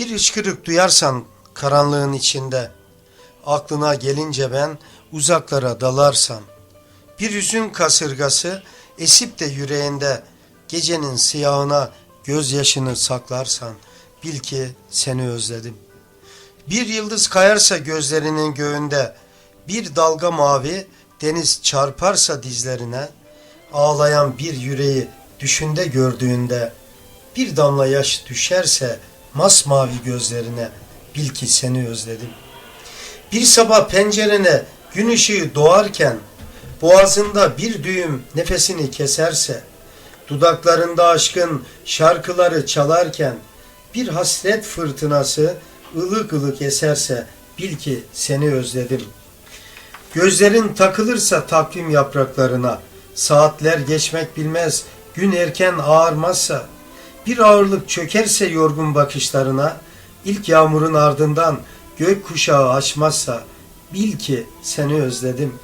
Bir ışkırık duyarsan karanlığın içinde, aklına gelince ben uzaklara dalarsam, bir hüzün kasırgası esip de yüreğinde gecenin siyahına gözyaşını saklarsan bil ki seni özledim. Bir yıldız kayarsa gözlerinin göğünde, bir dalga mavi deniz çarparsa dizlerine, ağlayan bir yüreği düşünde gördüğünde, bir damla yaş düşerse masmavi gözlerine bil ki seni özledim. Bir sabah pencerene gün ışığı doğarken boğazında bir düğüm nefesini keserse, dudaklarında aşkın şarkıları çalarken bir hasret fırtınası ılık ılık eserse bil ki seni özledim. Gözlerin takılırsa takvim yapraklarına, saatler geçmek bilmez, gün erken ağarmazsa, bir ağırlık çökerse yorgun bakışlarına, ilk yağmurun ardından gök kuşağı açmazsa, bil ki seni özledim.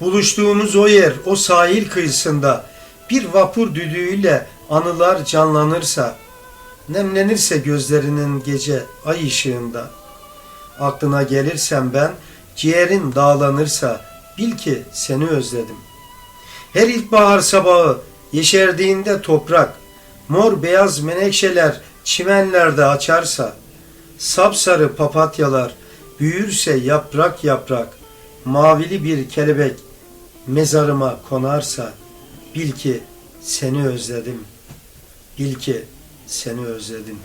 Buluştuğumuz o yer, o sahil kıyısında, bir vapur düdüğüyle anılar canlanırsa, nemlenirse gözlerinin gece ay ışığında, aklına gelirsem ben, ciğerin dağlanırsa, bil ki seni özledim. Her ilkbahar sabahı yeşerdiğinde toprak, mor beyaz menekşeler çimenlerde açarsa, sapsarı papatyalar büyürse yaprak yaprak, mavili bir kelebek mezarıma konarsa, bil ki seni özledim. Bil ki seni özledim.